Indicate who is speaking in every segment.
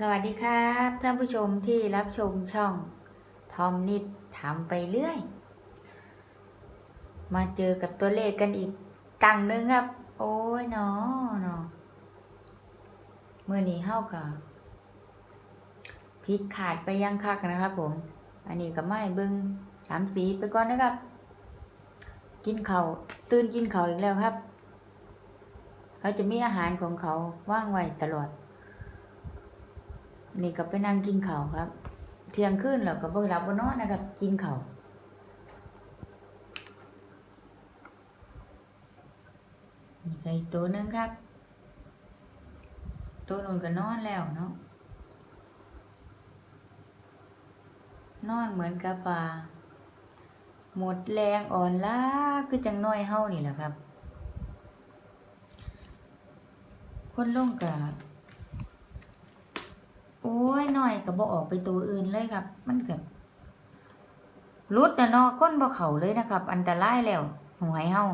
Speaker 1: สวัสดีครับท่านผู้ชมที่รับชมช่องทอมนิดทำไปเรื่อย มาเจอกับตัวเลขกันอีกตังหนึงครับ โอ้ยเนาะเนาะเมื่อนี้เฮากับผิดขาดไปยังคักนะครับผม อันนี้ก็ไม่เบึงสามสีไปก่อนนะครับ กินเขาตื่นกินเขาอีกแล้วครับ เขาจะมีอาหารของเขาว่างไว้ตลอด นี่ก็ไปนั่งกินข้าวครับ เที่ยงคืนแล้วก็บ่หลับบ่นอนนะครับ กินข้าวนี่ก็อีกตัวหนึงครับ ตัวนึงก็นอนแล้วเนาะนอนเหมือนกับว่าหมดแรงอ่อนล้าคือจังน้อยเฮานี่แหละครับ คนลงกับ โอ้ยหน่อยก็บ่ออกไปตัวอื่นเลยครับ มันเกับรุดนะเนาะก้นบ่เขาเลยนะครับ อันตรายแล้วหวยเฮา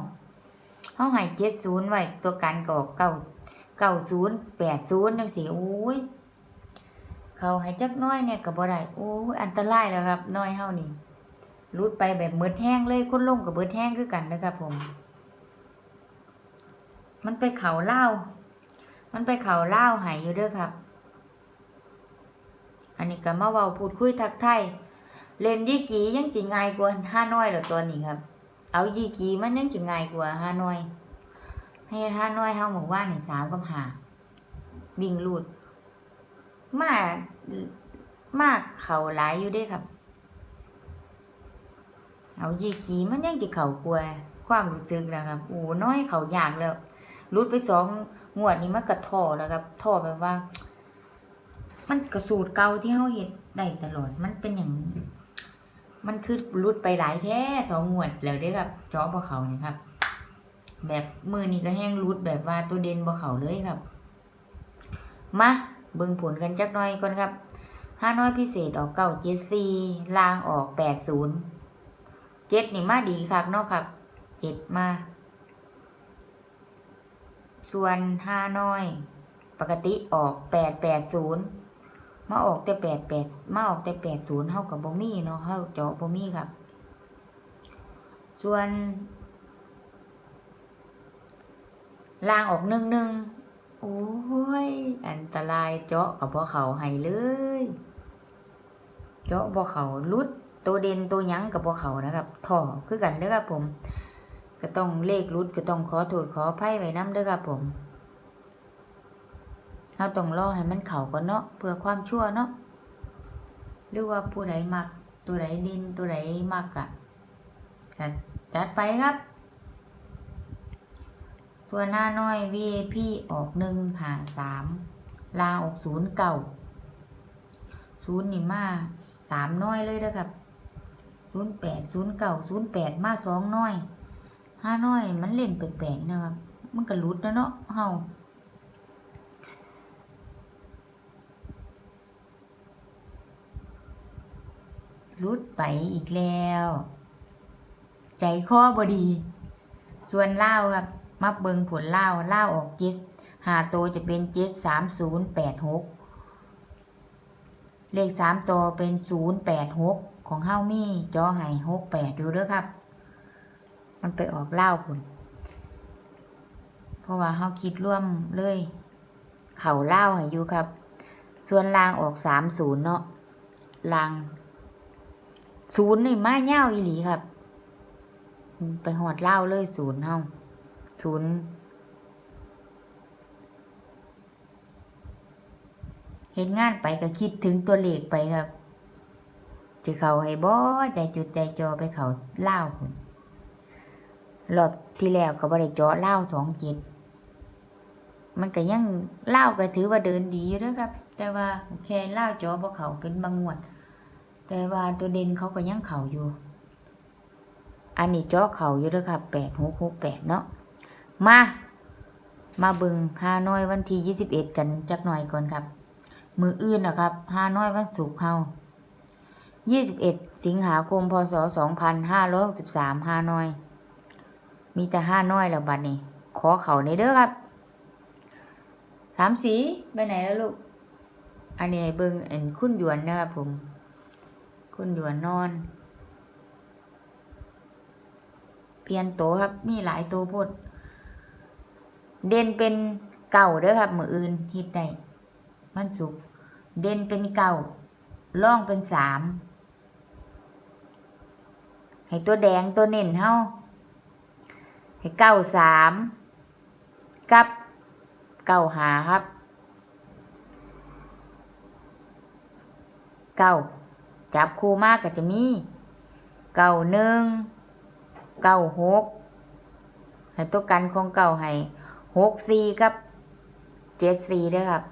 Speaker 1: เฮาให้เจ็ดศูนย์ไว้ตัวกันก็อกเก้าเก้าศูนย์แปดศูนย์จังซี่โอ้ยเขาให้จักน้อยเนี่ยก็บ่ได้โอ้ยอันตรายแล้วครับ น้อยเฮานี่รุดไปแบบเมืดแห้งเลยคนลงกับเบิดแห้งคือกันนะครับผม มันไปเขาเล่ามันไปเขาเล่าหายอยู่เด้อครับ อันนี้ก็มาเว้าพูดคุยทักไทยเล่นยี่กียังจิง่ายกว่าห้าน้อยเหรอตัวนี้ครับ เอายี่กีมันยังจิง่ายกว่าห้าน้อยให้ห้าน้อยเฮาหมู่บ้านนี่สามกับหาวิ่งลูด มากมากเข่าหลายอยู่ด้วยครับ เอายี่กีมันยังจิเข่ากลัวความรู้สึกนะครับโอ้น้อยเขาอยากแล้วรุดไปสองงวดนี้มันกระท่อแล้วครับท่อแบบว่า มันกระสูตรเก่าที่เขาเห็ดได้ตลอด มันเป็นอย่าง มันคือรุดไปหลายแท้สองงวดแล้วเด้อครับจอบ่เขานี่ครับ แบบมือนี้ก็แห้งรุดแบบว่าตัวเด่นบ่เขาเลยครับ มาเบิ่งผลกันจักหน่อยก่อนครับห้าน้อยพิเศษออกเก้าเจ็ดสี่ลางออกแปดศูนย์เจ็ดนี่มาดีครับเนาะครับเจ็ดมา ส่วนห้าน้อย ปกติออกแปดแปดศูนย์ มาออกแต่แปดแปดมาออกแต่แปดศูนย์เท่ากับบ่มีเนาะเท่าเจาะบ่มีครับ ส่วนล่างออกหนึ่งหนึ่งโอ้ย อันตรายเจาะกับบ่เขาให้เลย เจาะบ่เขาลุดตัวเด่นตัวยั้งกับบ่เขานะครับท่อคือกันเด้อครับผม ก็ต้องเลขรุดก็ต้องขอโทษขออภัยไว้น้ำเด้อครับผม เราต้องรอให้มันเข้าก่อนเนาะเพื่อความชั่วเนาะหรือว่าผู้ใดมัก ตัวใดดินตัวใดมักอะก็จัดไปครับ ส่วนหน้าน้อย VIP ออกหนึ่งหาสามลาออกศูนย์เก่าศูนย์นี่มาสามน้อยเลยเด้อครับศูนย์แปดศูนย์เก่าศูนย์แปดมาสองน้อยห้าน้อยมันเล่นแปลกๆนะครับ มันก็หลุดแล้วเนาะเฮา รุดไปอีกแล้ว ใจคอบดี ส่วนเล่าครับมาเบิงผลเล่าเล่าออกเจ็ดหาโตวจะเป็นเจ็ดสามศูนย์แปดหกเลขสามตัวเป็นศูนย์แปดหกของเฮ้ามี่จอไห้หกแปดดูเด้อครับ มันไปออกเล่าผลเพราะว่าเฮาคิดร่วมเลย เข่าเล่าให้อยู่ครับ ส่วนลางออกสามศูนย์เนาะลาง ศูนย์นี่มาเง่าอีหลีครับ ไปหอดเล่าเลยศูนย์เฮาศูนย์เห็นงานไปก็คิดถึงตัวเลขไปครับจะเขาให้บ่ใจจุดใจจอไปเขาเล่าวพุ่นรอบที่แล้วก็บ่ได้เจาะเล่าสองจ็ดมันก็ยังเล่าก็ถือว่าเดินดีอยู่ด้อครับ แต่ว่าแค่เล่าจาะบ่เขาเป็นบางงวด แต่ว่าตัวเด่นเขาก็ยังเข่าอยู่ อันนี้เจาะเข่าอยู่เด้อครับแปดหกหกแปดเนาะ มา มาเบึงฮาน้อยวันที่ยี่สิบเอ็ดกันจักหน่อยก่อนครับ มืออื่นนะครับฮาน้อยวันศุกเฮายี่สิบเอ็ดสิงหาคมพศสองพันห้าร้อยหกสิบสามฮาน้อย มีแต่ห้าน้อยแล้วบัดนี้ ขอเข่าในเด้อครับสามสีไปไหนแล้วลูก อันนี้เบิงอันคุณหยวนนะครับผม คุณหยวนนอน เปลี่ยนโตครับ มีหลายโตวโพด เด่นเป็นเก่าเด้อครับ มืออื่นฮิตได้มันสุก เด่นเป็นเก่าล่องเป็นสามให้ตัวแดงตัวเน่นเฮาให้เก้าสามกับเก้าหาครับเก้า จับคู่มากก็จะมีเก้าหนึ่งเก้าหกให้ตัวกันของเก้าให้หกสี่กับเจ็ดสี่ด้วยครับ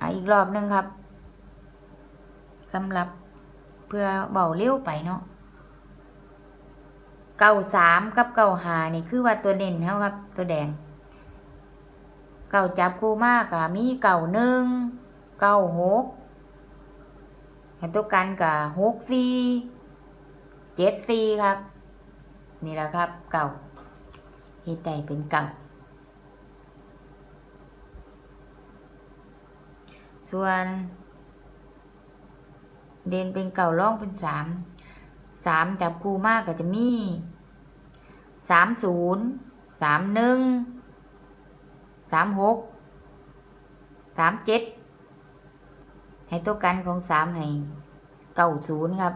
Speaker 1: อะอีกรอบหนึ่งครับสำหรับเพื่อเบาเร็วไปเนาะเก้าสามกับเก้าหานี่คือว่าตัวเด่นเขาครับ ตัวแดง เก้าจับคู่มากก็มีเก้าหนึ่งเก้าหก เห็นตัวกันกับหกสี่เจ็ดสี่ครับ นี่แหละครับเก่าเฮ็ดได้เป็นเก่าส่วน เด่นเป็นเก่าล่องเป็นสามสามจับครูมากก็จะมีสามศูนย์สามหนึ่งสามหกสามเจ็ด ให้ตัวกันของสามให้เก้าศูนย์ครับ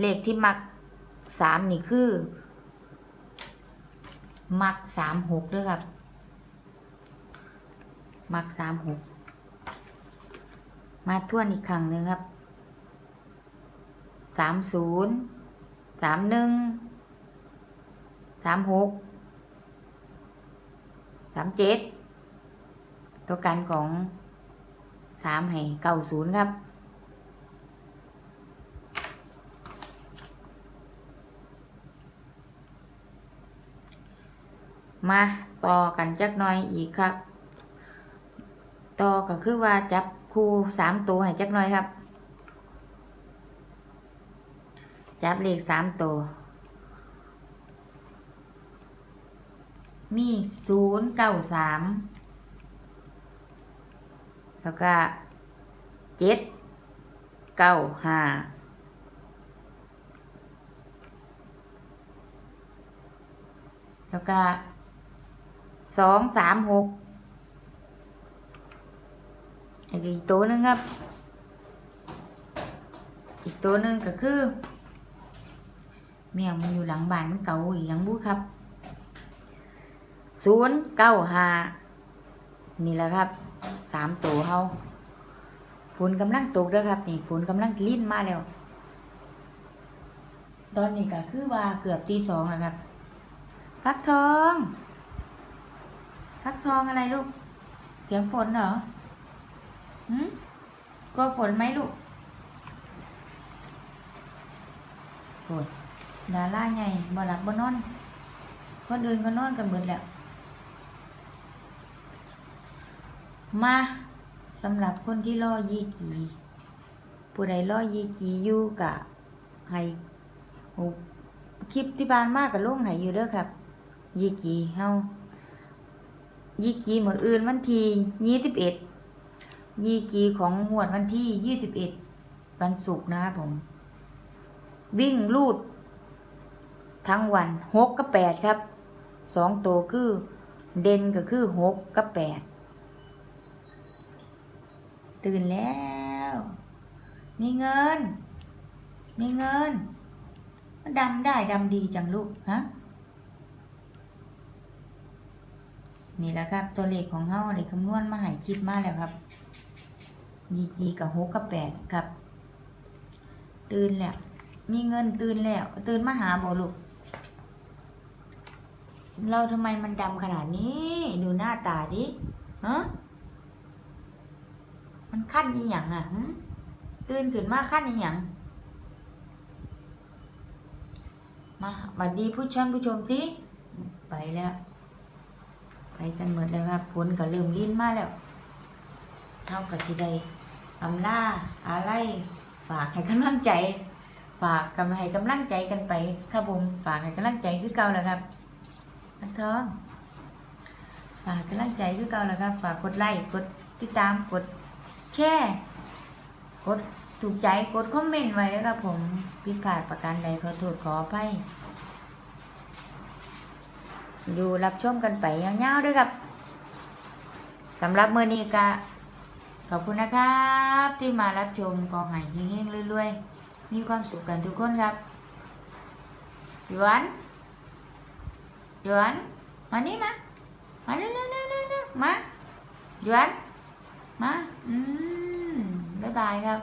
Speaker 1: เลขที่มักสามนี่คือ มักสามหกด้วยครับ มักสามหกมาทวนอีกครั้งหนึ่งครับสามศูนย์สามหนึ่งสามหกสามเจ็ดตัวกันของ สามให้เก้าศูนย์ครับมาต่อกันจักหน่อยอีกครับ ต่อก็คือว่าจับคู่สามตัวให้จักหน่อยครับ จับเลขสามตัว มีศูนย์เก้าสาม แล้วก็เจ็ดเก้าห้าแล้วก็สองสามหกอีกตัวหนึ่งครับ อีกตัวหนึ่งก็คือ แมวมันอยู่หลังบ้านมันเก่าอีกยังบูครับศูนย์เก้าห้านี่แหละครับ สามตัวเฮาฝนกำลังตกเด้อครับ นี่ฝนกำลังลิ้นมาแล้ว ตอนนี้ก็คือว่าเกือบตีสองแล้วครับฟักทองฟักทองอะไรลูก เสียงฝนเหรอหืมกลัวฝนไหมลูกฝนดาราใหญ่บ่หลับบ่นอน คนอื่นก็นอนกันหมดแล้ว มาสำหรับคนที่รอยีกีผู้ใดรอยีกีอยู่กะให้คลิปที่บ้านมากกับลุงให้อยู่เด้อครับ ยีกีเฮายีกีเหมื้ออื่นวันที่ยี่สิบเอ็ดยีกีของงวดวันที่ยี่สิบเอ็ดวันศุกร์นะครับผม วิ่งลูด ทั้งวันหกกับแปดครับสองตัวคือ เด่นก็คือหกกับแปด ตื่นแล้ว มีเงิน มีเงินดำได้ดำดีจังลูกฮะนี่แหละครับ ตัวเลขของเฮาเลยคำนวณมาหายคิดมาแล้วครับยีจีกับหกกับแปดครับ ตื่นแล้ว มีเงินตื่นแล้ว ตื่นมาหาบอลูก เราทำไมมันดำขนาดนี้ ดูหน้าตาดิฮะ มันขั้นอีหยังอะตื่นขึ้นมาขั้นอีหยังมาบัดดีผู้ชมผู้ชมสิไปแล้ว ไปกันหมดแล้วครับฝนก็เริ่มลิ้นมาแล้ว เท่ากับที่ใดอำลาอะไรฝากให้กำลังใจ ฝากกำให้กำลังใจกันไปครับผมฝากให้กำลังใจคือเก่าแล้วครับนักทองฝากกำลังใจคือเก่าแล้วครับ ฝากกดไลค์กดติดตามกด แชร์กดถูกใจกดคอมเมนต์ไว้นะครับผมผิดพลาดประการใดขอโทษขออภัยอยู่รับชมกันไปยาวๆด้วยครับสำหรับเมื่อนี้ก็ขอบคุณนะครับ ที่มารับชมกองไห่เฮงๆรวยๆ มีความสุขกันทุกคนครับหยวนหยวนมานี่มา มาเร็วๆๆๆๆมาหยวน มา อืม บ๊ายบายครับ